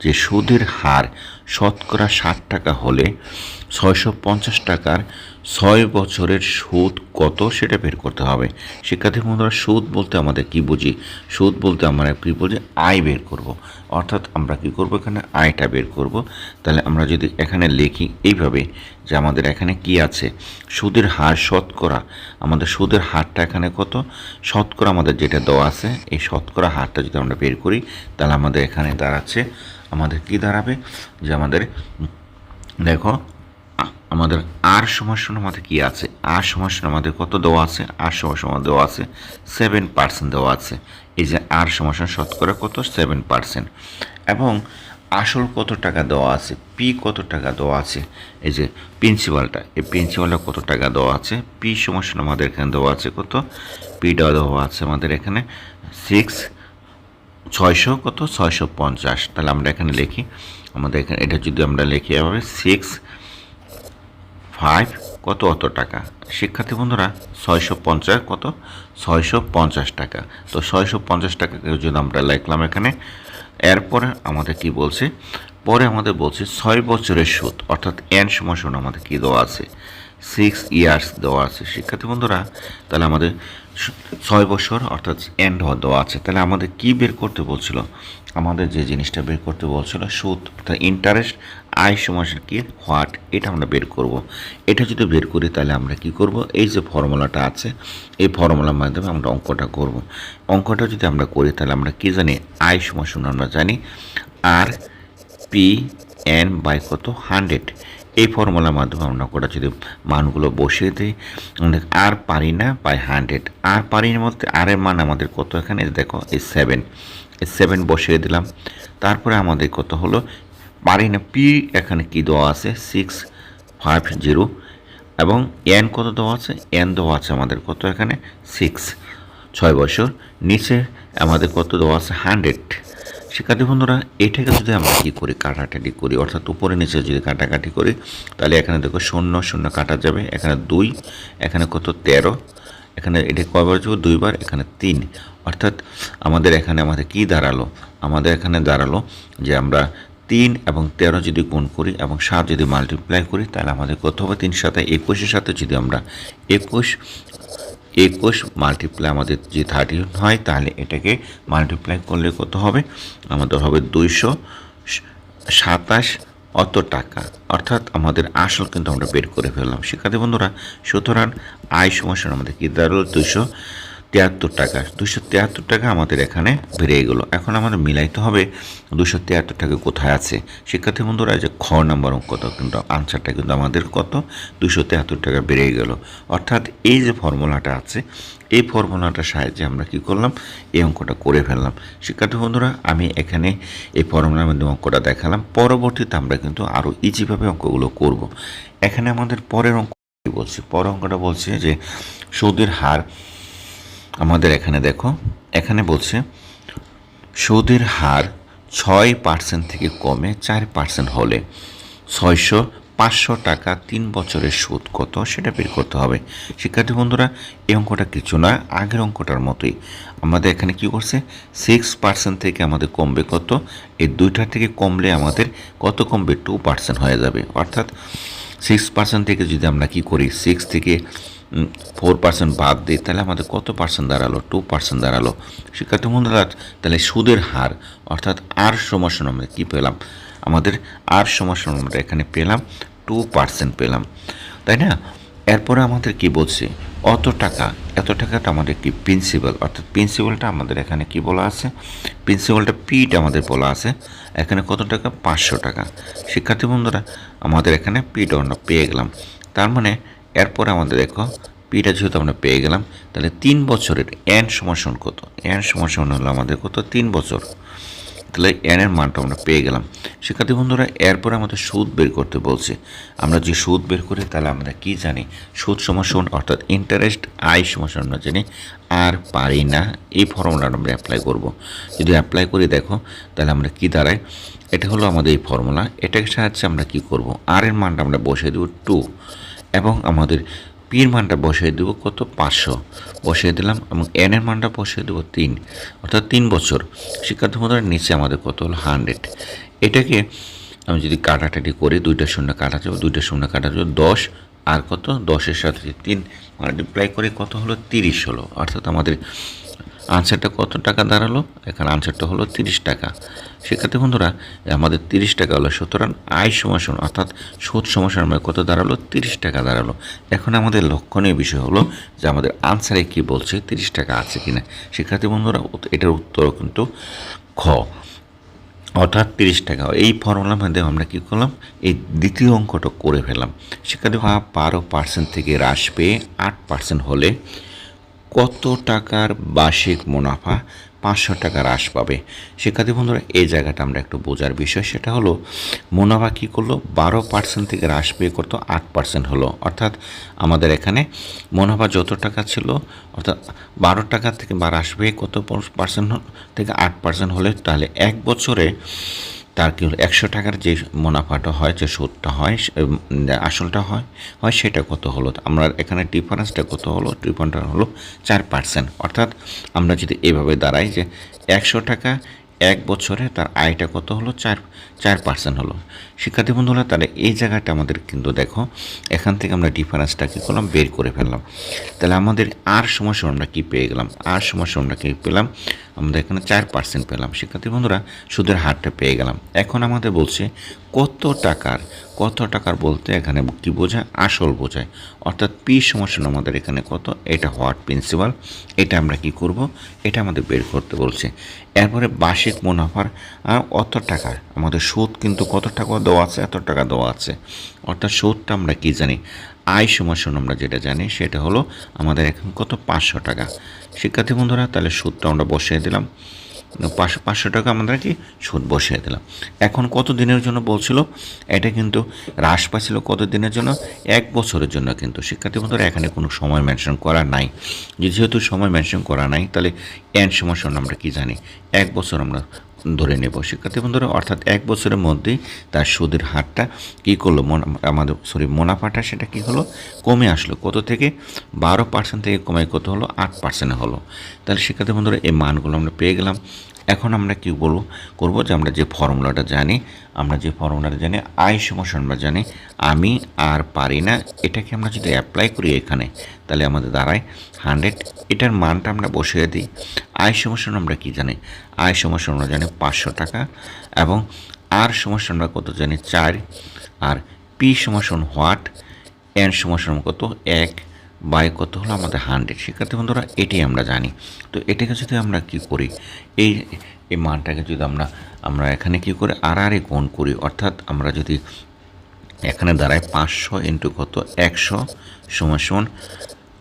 যে সুদের হার শতকরা ষাট টাকা হলে ছয়শো পঞ্চাশ টাকার ছয় বছরের সুদ কত সেটা বের করতে হবে। শিক্ষার্থী বন্ধুরা, সুদ বলতে আমাদের কি বুঝি? সুদ বলতে আমরা কী বুঝি? আয় বের করব। অর্থাৎ আমরা কি করব? এখানে আয়টা বের করব। তাহলে আমরা যদি এখানে লিখি এইভাবে যে আমাদের এখানে কি আছে? সুদের হার শতকরা, আমাদের সুদের হারটা এখানে কত? শতকরা আমাদের যেটা দেওয়া আছে, এই শতকরা হারটা যদি আমরা বের করি, তাহলে আমাদের এখানে দাঁড়াচ্ছে, আমাদের কি দাঁড়াবে? যে আমাদের, দেখো আমাদের আর সমাসন আমাদের কি আছে? আর সমাসন আমাদের কত দেওয়া আছে? আর সমাসন আমাদের দেওয়া আছে সেভেন পার্সেন্ট দেওয়া আছে। এই যে আর সমাসন শতকরা কত? সেভেন পার্সেন্ট এবং আসল কত টাকা দেওয়া আছে? পি কত টাকা দেওয়া আছে? এই যে প্রিন্সিপালটা এই প্রিন্সিপালটা কত টাকা দেওয়া আছে? পি সমাসন আমাদের এখানে দেওয়া আছে কত? পিটা দেওয়া আছে আমাদের এখানে সিক্স ছয়শো কত? ছয়শো পঞ্চাশ। তাহলে আমরা এখানে লিখি। আমাদের এখানে, এটা যদি আমরা লিখি এভাবে সিক্স ফাইভ, কত অত টাকা? শিক্ষার্থী বন্ধুরা, ছয়শো পঞ্চাশ, কত? ছয়শো পঞ্চাশ টাকা। তো ছয়শো পঞ্চাশ টাকাকে যদি আমরা লিখলাম এখানে, এরপরে আমাদের কি বলছে? পরে আমাদের বলছে ছয় বছরের সুদ, অর্থাৎ এন সময় আমাদের কী দেওয়া আছে? সিক্স ইয়ার্স দেওয়া আছে শিক্ষার্থী বন্ধুরা, তাহলে আমাদের ছয় বছর অর্থাৎ এন্ড দেওয়া আছে। তাহলে আমাদের কি বের করতে বলছিল? আমাদের যে জিনিসটা বের করতে বলছিল, সুদ, অর্থাৎ ইন্টারেস্ট আয় সমান কি? হোয়াট এটা আমরা বের করব। এটা যদি বের করি, তাহলে আমরা কি করব? এই যে ফর্মুলাটা আছে, এই ফর্মুলার মাধ্যমে আমরা অঙ্কটা করব। অঙ্কটা যদি আমরা করি, তাহলে আমরা কি জানি? আয় সমান আমরা জানি। আর পি এন বাই কত? হান্ড্রেড এই ফর্মুলার মাধ্যমে আমরা ওটা যদি মানগুলো বসিয়ে দিই আর পারি না বাই হান্ড্রেড আর পারির মধ্যে আর এর মান আমাদের কত এখানে? দেখো, এই সেভেন এই সেভেন বসিয়ে দিলাম। তারপরে আমাদের কত হলো? পারি না পি এখানে কি দেওয়া আছে? সিক্স ফাইভ জিরো এবং এন কত দেওয়া আছে? এন দেওয়া আছে আমাদের কত এখানে? সিক্স ছয় বছর। নিচে আমাদের কত দেওয়া আছে? হান্ড্রেড শিক্ষার্থী বন্ধুরা এটাকে যদি আমরা কী করি, কাটাকাটি করি, অর্থাৎ উপরে নিচে যদি কাটাকাটি করি, তাহলে এখানে দেখো শূন্য শূন্য কাটা যাবে, এখানে দুই, এখানে কত তেরো, এখানে এটা কয়বার যাব? দুইবার এখানে তিন। অর্থাৎ আমাদের এখানে আমাদের কি দাঁড়াল? আমাদের এখানে দাঁড়াল যে আমরা তিন এবং তেরো যদি গুণ করি এবং সাত যদি মাল্টিপ্লাই করি, তাহলে আমাদের কত হবে? তিন সাথে একুশের সাথে যদি আমরা একুশ একুশ মাল্টিপ্লাই আমাদের যে থার্টি হয়, তাহলে এটাকে মাল্টিপ্লাই করলে কত হবে? আমাদের হবে দুইশো সাতাশ অত টাকা। অর্থাৎ আমাদের আসল কিন্তু আমরা বের করে ফেললাম। শিক্ষার্থী বন্ধুরা, সুতরাং আয় সমস্যা আমাদের কি? দাঁড়াল দুইশো তিয়াত্তর টাকা। দুশো তিয়াত্তর টাকা আমাদের এখানে বেড়ে গেলো। এখন আমাদের মিলাইতে হবে দুশো তিয়াত্তর টাকা কোথায় আছে? শিক্ষার্থী বন্ধুরা যে খ নাম্বার অঙ্কত কিন্তু আনসারটা কিন্তু আমাদের কত? দুশো তিয়াত্তর টাকা বেড়ে গেল। অর্থাৎ এই যে ফর্মুলাটা আছে, এই ফর্মুলাটার সাহায্যে আমরা কি করলাম? এই অঙ্কটা করে ফেললাম। শিক্ষার্থী বন্ধুরা, আমি এখানে এই ফর্মুলার মধ্যে অঙ্কটা দেখালাম। পরবর্তীতে আমরা কিন্তু আরও ইজিভাবে অঙ্কগুলো করব। এখানে আমাদের পরের অঙ্ক বলছি? পরের অঙ্কটা বলছে যে সুদের হার আমাদের এখানে দেখো, এখানে বলছে, সুদের হার ছয় পার্সেন্ট থেকে কমে চার পার্সেন্ট হলে ছয়শো পাঁচশো টাকা তিন বছরের সুদ কত সেটা বের করতে হবে। শিক্ষার্থী বন্ধুরা, এই অঙ্কটা কিছু না, আগের অঙ্কটার মতোই। আমাদের এখানে কি করছে সিক্স পার্সেন্ট থেকে আমাদের কমবে কত, এই দুইটা থেকে কমলে আমাদের কত কমবে টু পার্সেন্ট হয়ে যাবে। অর্থাৎ সিক্স পার্সেন্ট থেকে যদি আমরা কি করি সিক্স থেকে ফোর পার্সেন্ট বাদ দিই তাহলে আমাদের কত পার্সেন্ট দাঁড়াল? টু পার্সেন্ট দাঁড়াল। শিক্ষার্থী বন্ধুরা তাহলে সুদের হার, অর্থাৎ আর সমস্যা আমরা কী পেলাম? আমাদের আর সমস্যা আমরা এখানে পেলাম, টু পার্সেন্ট পেলাম। তাই না? এরপরে আমাদের কি বলছে? অত টাকা, এত টাকাটা আমাদের কি প্রিন্সিপাল অর্থাৎ প্রিন্সিপালটা আমাদের এখানে কি বলা আছে? প্রিন্সিপালটা পিটা আমাদের বলা আছে। এখানে কত টাকা? পাঁচশো টাকা। শিক্ষার্থী বন্ধুরা, আমাদের এখানে পিটা আমরা পেয়ে গেলাম। তার মানে এরপরে আমাদের দেখো, পিটা যেহেতু আমরা পেয়ে গেলাম, তাহলে তিন বছরের এন সমাসন কত? এন সমাসন হলো আমাদের কত? তিন বছর। তাহলে এন এর মানটা আমরা পেয়ে গেলাম। শিক্ষার্থী বন্ধুরা, এরপরে আমাদের সুদ বের করতে বলছে। আমরা যে সুদ বের করি, তাহলে আমরা কি জানি? সুদ সমাসন অর্থাৎ ইন্টারেস্ট আয় সমাসন আমরা জানি, আর পারি না। এই ফর্মুলাটা আমরা অ্যাপ্লাই করব। যদি অ্যাপ্লাই করি, দেখো, তাহলে আমরা কি দাঁড়াই এটা হলো আমাদের এই ফর্মুলা এটার সাহায্যে আমরা কি করব? আর এর মানটা আমরা বসিয়ে দেবো টু এবং আমাদের পির মানটা বসিয়ে দেবো কত? পাঁচশো। বসিয়ে দিলাম এবং এনের মানটা বসিয়ে দেবো তিন। অর্থাৎ তিন বছর। শিক্ষার্থী মতো নিচে আমাদের কত হলো? হান্ড্রেড। এটাকে আমি যদি কাটাটাটি করি, দুইটা শূন্য কাটা যাবে, দুইটা শূন্য কাটা যাবে, দশ। আর কত? দশের সাথে তিন। মাল্টিপ্লাই করে কত হলো? তিরিশ হলো। অর্থাৎ আমাদের আনসারটা কত টাকা দাঁড়াল? এখানে আনসারটা হলো তিরিশ টাকা। সেক্ষেত্রে বন্ধুরা আমাদের তিরিশ টাকা হলো। সুতরাং আয় সমাসন অর্থাৎ সুদ সমাসন আমরা কত দাঁড়াল? তিরিশ টাকা দাঁড়াল। এখন আমাদের লক্ষণীয় বিষয় হলো যে আমাদের আনসারে কি বলছে, তিরিশ টাকা আছে কিনা। শিক্ষার্থী বন্ধুরা এটার উত্তর কিন্তু খ। অর্থাৎ তিরিশ টাকা। এই ফর্মুলার মধ্যে আমরা কী করলাম? এই দ্বিতীয় অঙ্কটা করে ফেললাম। শিক্ষার্থী বারো পার্সেন্ট থেকে হ্রাস পেয়ে আট পার্সেন্ট হলে কত টাকার বার্ষিক মুনাফা পাঁচশো টাকা হ্রাস পাবে? শিক্ষার্থী বন্ধুরা, এই জায়গাটা আমরা একটু বোঝার বিষয় সেটা হলো, মুনাফা কী করল? বারো পার্সেন্ট থেকে হ্রাস পেয়ে কত আট পার্সেন্ট হলো। অর্থাৎ আমাদের এখানে মুনাফা যত টাকা ছিল, অর্থাৎ বারো টাকা থেকে বা হ্রাস পেয়ে কত পার্সেন্ট থেকে আট পার্সেন্ট হলে, তাহলে এক বছরে তার কি হলো? একশো টাকার যে মুনাফাটা হয়, যে সুদটা হয় আসলটা হয় হয় সেটা কত হলো? আমরা এখানে ডিফারেন্সটা কত হলো? ডিফারেন্সটা হলো চার পার্সেন্ট অর্থাৎ আমরা যদি এভাবে দাঁড়াই যে একশো টাকা এক বছরে তার আয়টা কত হলো? চার চার পার্সেন্ট হলো। শিক্ষার্থী বন্ধুরা, তাহলে এই জায়গাটা আমাদের কিন্তু দেখো, এখান থেকে আমরা ডিফারেন্সটা কী করলাম? বের করে ফেললাম। তাহলে আমাদের আর সমস্যা আমরা কী পেয়ে গেলাম? আর সমস্যা আমরা কী পেলাম? আমরা এখানে চার পার্সেন্ট পেলাম। শিক্ষার্থী বন্ধুরা, সুদের হারটা পেয়ে গেলাম। এখন আমাদের বলছে কত টাকার কত টাকার বলতে এখানে কী বোঝায়? আসল বোঝায়। অর্থাৎ পি সমস্যা আমাদের এখানে কত? এটা হোয়াট প্রিন্সিপাল এটা আমরা কি করব? এটা আমাদের বের করতে বলছে। এরপরে বার্ষিক মুনাফার অত টাকা। আমাদের সুদ কিন্তু কত টাকা দেওয়া আছে? এত টাকা দেওয়া আছে। অর্থাৎ সুদটা আমরা কি জানি? আয় সমাসন আমরা যেটা জানি, সেটা হলো আমাদের এখন কত? পাঁচশো টাকা। শিক্ষার্থী বন্ধুরা, তাহলে সুদটা আমরা বসিয়ে দিলাম। পাঁচশো পাঁচশো টাকা আমরা কি সুদ বসিয়ে দিলাম। এখন কত দিনের জন্য বলছিল? এটা কিন্তু হ্রাস পাচ্ছিল কত দিনের জন্য? এক বছরের জন্য কিন্তু। শিক্ষার্থী বন্ধুরা, এখানে কোনো সময় মেনশন করা নাই। যেহেতু সময় মেনশন করা নাই, তাহলে এন সময় আমরা কি জানি? এক বছর আমরা ধরে নেব শিক্ষার্থী বন্ধুরা। অর্থাৎ এক বছরের মধ্যে তার সুদের হারটা কি করল? আমাদের সরি মুনাফাটা সেটা কি হলো? কমে আসলো। কত থেকে? বারো পার্সেন্ট থেকে কমে কত হলো? আট পার্সেন্ট হলো। তাহলে শিক্ষার্থী বন্ধুরা, এই মানগুলো আমরা পেয়ে গেলাম। এখন আমরা কি বলব? করব যে আমরা যে ফর্মুলাটা জানি, আমরা যে ফর্মুলাটা জানি আয় সমস্যা আমরা জানি, আমি আর পারি না, এটাকে আমরা যদি অ্যাপ্লাই করি এখানে, তাহলে আমাদের দাঁড়ায় হান্ড্রেড এটার মানটা আমরা বসিয়ে দিই। আয় সমস্যা আমরা কি জানি? আয় সমস্যা আমরা জানি পাঁচশো টাকা এবং আর সমস্যা আমরা কত জানি? চার, আর পি সমস্যা হোয়াট? এন সমস্যা কত? এক। বাই কত হলো? আমাদের হান্ড্রেড শিক্ষার্থী বন্ধুরা এটি আমরা জানি। তো এটাকে যদি আমরা কি করি? এই এই মানটাকে যদি আমরা আমরা এখানে কি করে? আর আরে গুণ করি। অর্থাৎ আমরা যদি এখানে দাঁড়ায় পাঁচশো ইন্টু কত? একশো সমান সমান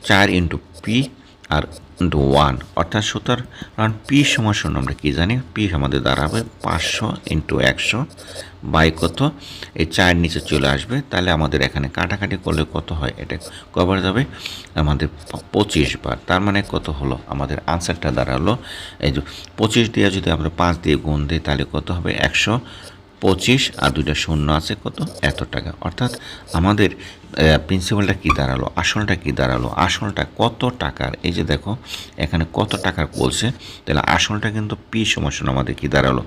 চার into P. R into one অর্থাৎ সুতরাং কারণ পি সমান সমান আমরা কী জানি? পি আমাদের দাঁড়াবে পাঁচশো ইন্টু একশো বাই কত? এই চার নিচে চলে আসবে। তাহলে আমাদের এখানে কাটাকাটি করলে কত হয়? এটা কবার যাবে আমাদের পঁচিশ বার। তার মানে কত হলো? আমাদের আনসারটা দাঁড়াল। এই যে পঁচিশ দিয়ে যদি আমরা পাঁচ দিয়ে গুণ দিই, তাহলে কত হবে? একশো পঁচিশ। আর দুইটা শূন্য আছে কত? এত টাকা। অর্থাৎ আমাদের প্রিন্সিপালটা কী দাঁড়াল? আসলটা কী দাঁড়াল? আসলটা কত টাকার? এই যে দেখো, এখানে কত টাকার বলছে, তাহলে আসলটা কিন্তু পি সমান আমাদের কী দাঁড়াল?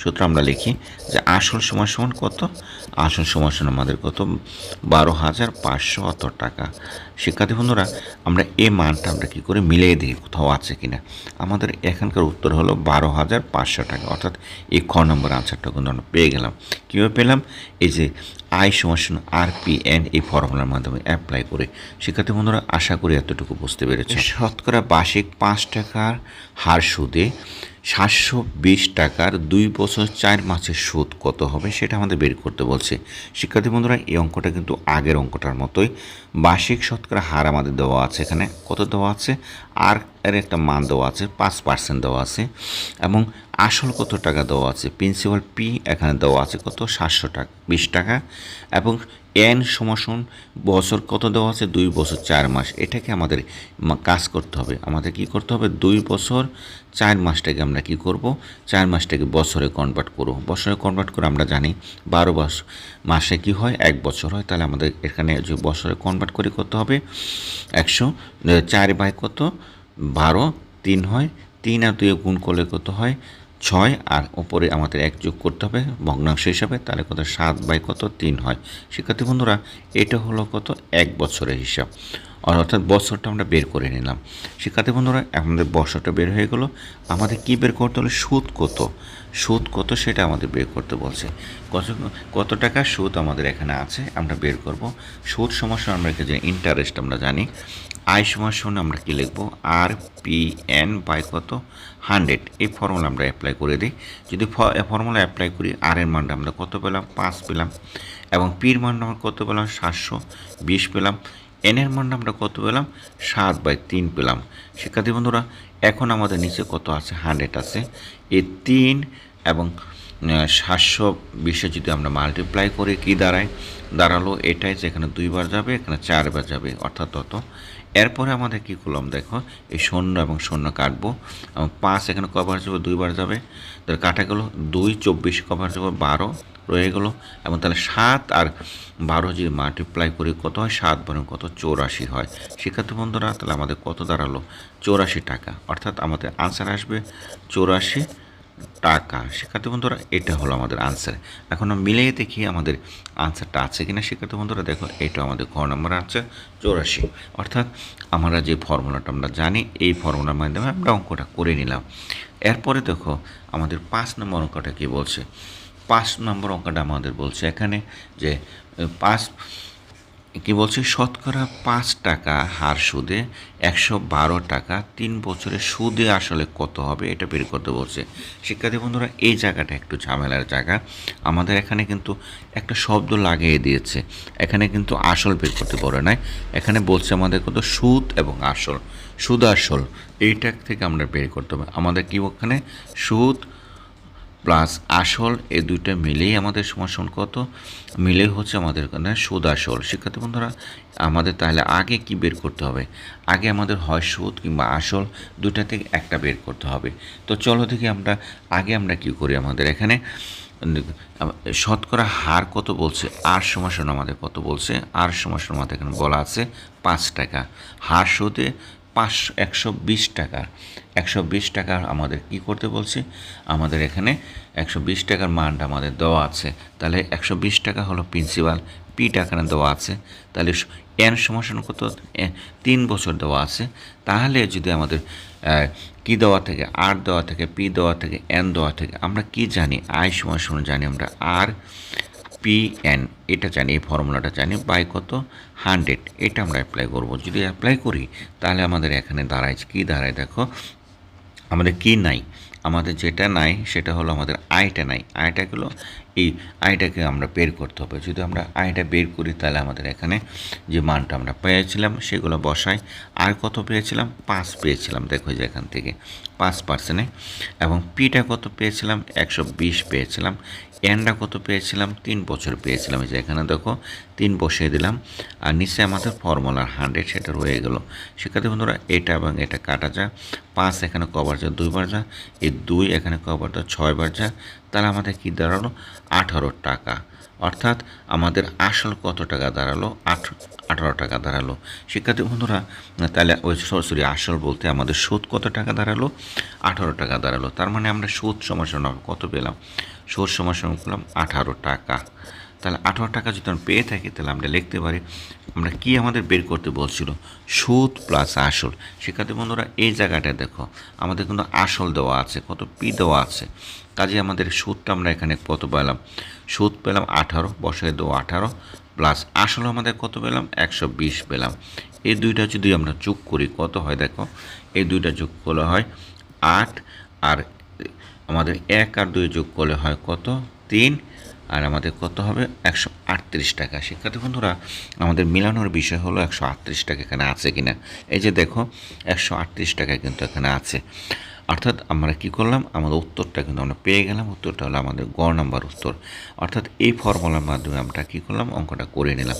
সুতরাং আমরা লিখি যে আসল সমান সমান কত? আসল সমান আমাদের কত? বারো হাজার পাঁচশো অত টাকা। শিক্ষার্থী বন্ধুরা, আমরা এই মানটা আমরা কী করে মিলিয়ে দিই, কোথাও আছে কিনা? আমাদের এখানকার উত্তর হলো বারো হাজার পাঁচশো টাকা। অর্থাৎ এই খ নম্বর আনসারটা কিন্তু আমরা পেয়ে গেলাম। কীভাবে পেলাম? এই যে আয় সমান আর পি এন এই ফর্মুলার মাধ্যমে অ্যাপ্লাই করে শিক্ষার্থী বন্ধুরা আশা করি এতটুকু বুঝতে পেরেছে শতকরা বার্ষিক পাঁচ টাকার হার সুদে সাতশো বিশ টাকার দুই বছর চার মাসের সুদ কত হবে সেটা আমাদের বের করতে বলছে। শিক্ষার্থী বন্ধুরা এই অঙ্কটা কিন্তু আগের অঙ্কটার মতোই। বার্ষিক শতকরা হার আমাদের দেওয়া আছে এখানে। কত দেওয়া আছে? আর এর একটা মান দেওয়া আছে পাঁচ পার্সেন্ট দেওয়া আছে। এবং আসল কত টাকা দেওয়া আছে? প্রিন্সিপাল পি এখানে দেওয়া আছে কত? সাতশো টাকা বিশ টাকা। এবং এন সমাসন বছর কত দেওয়া আছে? দুই বছর, চার মাস। এটাকে আমাদের কাজ করতে হবে। আমাদের কি করতে হবে? দুই বছর, চার মাসটাকে আমরা কি করব? চার মাসটাকে বছরে কনভার্ট করব। বছরে কনভার্ট করে আমরা জানি বারো মাস মাসে কি হয়? এক বছর হয়। তাহলে আমাদের এখানে যে বছরে কনভার্ট করে করতে হবে? একশো চার বাই কত? বারো, তিন হয়। তিন আর দুই গুণ করলে কত হয়? ছয় আর ওপরে আমাদের এক যোগ করতে হবে, ভগ্নাংশ হিসাবে, তাহলে কত? সাত বাই কত? তিন হয়। শিক্ষার্থী বন্ধুরা, এটা হলো কত? এক বছরের হিসাব। আর অর্থাৎ বছরটা আমরা বের করে নিলাম। শিক্ষার্থী বন্ধুরা, আমাদের বছরটা বের হয়ে গেল। আমাদের কি বের করতে হলো? সুদ কত? সুদ কত সেটা আমাদের বের করতে বলছে। কত কত টাকা সুদ আমাদের এখানে আছে, আমরা বের করব। সুদ সমস্যা আমরা যে ইন্টারেস্ট আমরা জানি। আয় সমান শূন্য আমরা কি লিখব? আর পি এন বাই কত? হান্ড্রেড। এই ফর্মুলা আমরা অ্যাপ্লাই করে দিই। যদি ফর্মুলা অ্যাপ্লাই করি আর এর মানটা আমরা কত পেলাম? পাঁচ পেলাম। এবং পির মানটা আমরা কত পেলাম? সাতশো বিশ পেলাম। এনের মানটা আমরা কত পেলাম? সাত বাই তিন পেলাম। শিক্ষার্থী বন্ধুরা, এখন আমাদের নিচে কত আছে? হান্ড্রেড আছে। এই তিন এবং সাতশো বিশে যদি আমরা মাল্টিপ্লাই করে কি দাঁড়ায়? দাঁড়াল এটাই যেখানে দুইবার যাবে, এখানে চারবার যাবে। অর্থাৎ তত। এরপরে আমাদের কী করলাম দেখো, এই শূন্য এবং শূন্য কাটবো। এবং পাঁচ এখানে কভার যাবে, দুইবার যাবে। তাহলে কাটা গেলো দুই, চব্বিশ কভার যাবে, বারো রয়ে গেলো। এবং তাহলে সাত আর বারো যদি মাল্টিপ্লাই করি, কত হয়? সাত বরং কত? চৌরাশি হয়। শিক্ষার্থী বন্ধুরা, তাহলে আমাদের কত দাঁড়াল? চৌরাশি টাকা। অর্থাৎ আমাদের আনসার আসবে চৌরাশি। টাকা। শিক্ষার্থী বন্ধুরা, এটা হলো আমাদের আনসার এখন মিলিয়ে দেখি আমাদের আনসারটা আছে কিনা শিক্ষার্থী বন্ধুরা। দেখো এটা আমাদের ঘ নম্বর আছে, চৌরাশি। অর্থাৎ আমরা যে ফর্মুলাটা আমরা জানি, এই ফর্মুলার মাধ্যমে আমরা অঙ্কটা করে নিলাম। এরপরে দেখো, আমাদের পাঁচ নম্বর অঙ্কটা কী বলছে? পাঁচ নম্বর অঙ্কটা আমাদের বলছে এখানে যে পাঁচ কি বলছে? শতকরা পাঁচ টাকা হার সুদে, একশো বারো টাকা তিন বছরের সুদে আসলে কত হবে এটা বের করতে বলছে। শিক্ষার্থী বন্ধুরা, এই জায়গাটা একটু ঝামেলার জায়গা। আমাদের এখানে কিন্তু একটা শব্দ লাগিয়ে দিয়েছে। এখানে কিন্তু আসল বের করতে পারে নাই। এখানে বলছে আমাদের কত? সুদ এবং আসল। সুদ আসল। এইটা থেকে আমরা বের করতে হবে। আমাদের কি ওখানে? সুদ প্লাস আসল এই দুইটা মিলেই আমাদের সমাসন কত মিলে হচ্ছে আমাদের এখানে সুদ আসল। শিক্ষার্থী বন্ধুরা, আমাদের তাহলে আগে কি বের করতে হবে? আগে আমাদের হয় সুদ কিংবা আসল, দুইটা থেকে একটা বের করতে হবে। তো চলো দেখি আমরা, আগে আমরা কি করি আমাদের এখানে? শতকরা হার কত বলছে? আর সমাসন আমাদের কত বলছে? আর সমাসন আমাদের এখানে বলা আছে পাঁচ টাকা। হার সুদে পাঁচশো একশো বিশ টাকা। একশো বিশ টাকার আমাদের কি করতে বলছে? আমাদের এখানে একশো বিশ টাকার মানটা আমাদের দেওয়া আছে। তাহলে একশো বিশ টাকা হলো প্রিন্সিপাল পি টাকাটা দেওয়া আছে। তাহলে এন সমাসন কত? তিন বছর দেওয়া আছে। তাহলে যদি আমাদের কি দেওয়া থেকে? আর দেওয়া থেকে পি দেওয়া থেকে এন দেওয়া থেকে, আমরা কি জানি? আই সমাসন জানি আমরা। আর পি এন এটা জানি এই ফর্মুলাটা জানি, বাই কত? হান্ড্রেড, এটা আমরা অ্যাপ্লাই করব। যদি অ্যাপ্লাই করি, তাহলে আমাদের এখানে দাঁড়ায়, কী দাঁড়ায় দেখো? আমাদের কি নাই? আমাদের যেটা নাই, সেটা হলো আমাদের আয়টা নাই। আয়টা হলো? এই আয়টাকে আমরা বের করতে হবে। যদি আমরা আয়টা বের করি, তাহলে আমাদের এখানে যে মানটা আমরা পেয়েছিলাম, সেগুলো বসাই। আর কত পেয়েছিলাম? পাঁচ পেয়েছিলাম, দেখো যে এখান থেকে। পাঁচ পার্সেন্টে এবং পিটা কত পেয়েছিলাম? একশো বিশ পেয়েছিলাম। এনটা কত পেয়েছিলাম? তিন বছর পেয়েছিলাম। যে এখানে দেখো, তিন বসিয়ে দিলাম। আর নিচে আমাদের ফর্মুলার হান্ড্রেড, সেটা রয়ে গেল। শিক্ষার্থী বন্ধুরা, এটা এবং এটা কাটা যা পাঁচ এখানে কবার যা দুইবার যা। এই দুই এখানে কবার যা ছয়বার যা। তাহলে আমাদের কী দাঁড়াল? আঠারো টাকা। অর্থাৎ আমাদের আসল কত টাকা দাঁড়াল? আঠ, আঠারো টাকা দাঁড়াল। শিক্ষার্থী বন্ধুরা, তাহলে ওই সরাসরি আসল বলতে আমাদের সুদ কত টাকা দাঁড়াল? আঠারো টাকা দাঁড়াল। তার মানে আমরা সুদ সমাসন কত পেলাম? সুদ সমাসন পেলাম আঠারো টাকা। তাহলে আঠারো টাকা যদি আমরা পেয়ে থাকি, তাহলে আমরা লিখতে পারি, আমরা কি আমাদের বের করতে বলছিল? সুদ প্লাস আসল। শিক্ষার্থী বন্ধুরা, এই জায়গাটায় দেখো, আমাদের কিন্তু আসল দেওয়া আছে, কত পি দেওয়া আছে। কাজে আমাদের সুদটা আমরা এখানে কত পেলাম? সুদ পেলাম আঠারো, বসায় দেবো আঠারো প্লাস আসল আমাদের কত পেলাম? একশো বিশ পেলাম। এই দুইটা যদি আমরা যোগ করি, কত হয় দেখো? এই দুইটা যোগ করলে হয় আট, আর আমাদের এক আর দুই যোগ করলে হয় কত? তিন, আর আমাদের কত হবে? একশো আটত্রিশ টাকা। শিক্ষার্থী বন্ধুরা, আমাদের মিলানোর বিষয় হলো একশো আটত্রিশ টাকা এখানে আছে কিনা? এই যে দেখো, একশো আটত্রিশ টাকা কিন্তু এখানে আছে। অর্থাৎ আমরা কি করলাম? আমাদের উত্তরটা কিন্তু আমরা পেয়ে গেলাম। উত্তরটা হলো আমাদের গ নাম্বার উত্তর। অর্থাৎ এই ফর্মুলার মাধ্যমে আমরা কি করলাম? অঙ্কটা করে নিলাম।